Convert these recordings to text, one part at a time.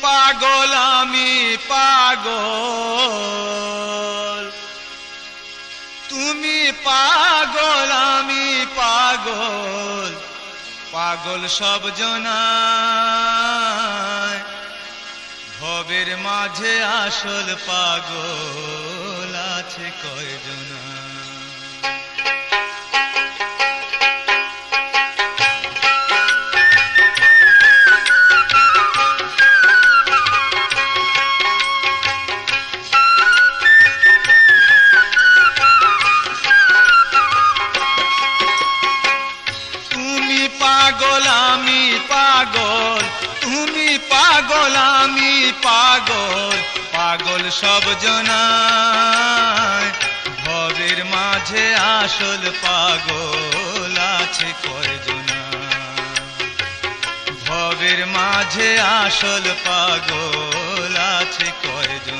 পাগল, আমি পাগল। তুমি পাগল, আমি পাগল। পাগল সব জনায়। ভবের মাঝে আসল পাগল আছে কয়জনা সব জনায় ভবের মাঝে আসল পাগল আছে কয়জনা। ভবের মাঝে আসল পাগল আছে কয়জনা।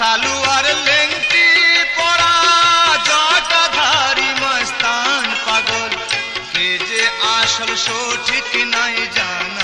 লাল আর লেংটি পরা জটাধারী মস্তান পাগল। কে যে আসল সঠিক নাই জানা।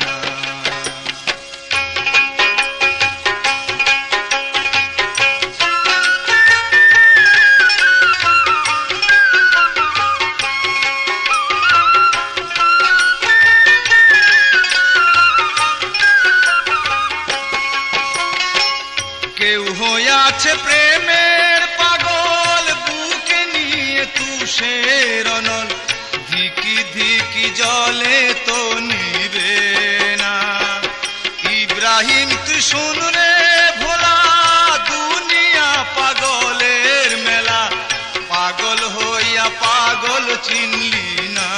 হইয়াছে প্রেমের পাগল, বুকে নিয়ে তুষের অনল। ধিকি ধিকি জলে তো নিবে না। ইব্রাহিম, তুই শুন রে ভোলা, দুনিয়া পাগলের মেলা। পাগল হইয়া পাগল চিনলি না।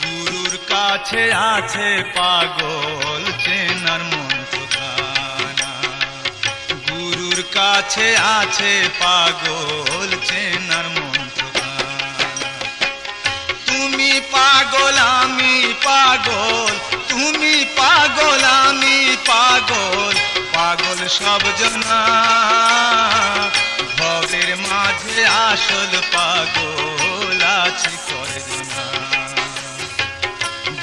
গুরুর কাছে আছে পাগল চেনার কাছে আছে পাগল চেনার মন্ত্রখানা তুমি পাগল, আমি পাগল, তুমি পাগল, আমি পাগল পাগল সব জনা। ভবের মাঝে আসল পাগল আছে কয়জনা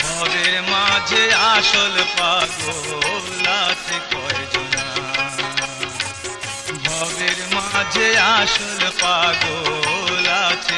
ভবের মাঝে আসল পাগল আছে কয়জনা মাঝে আসল পাগল আছে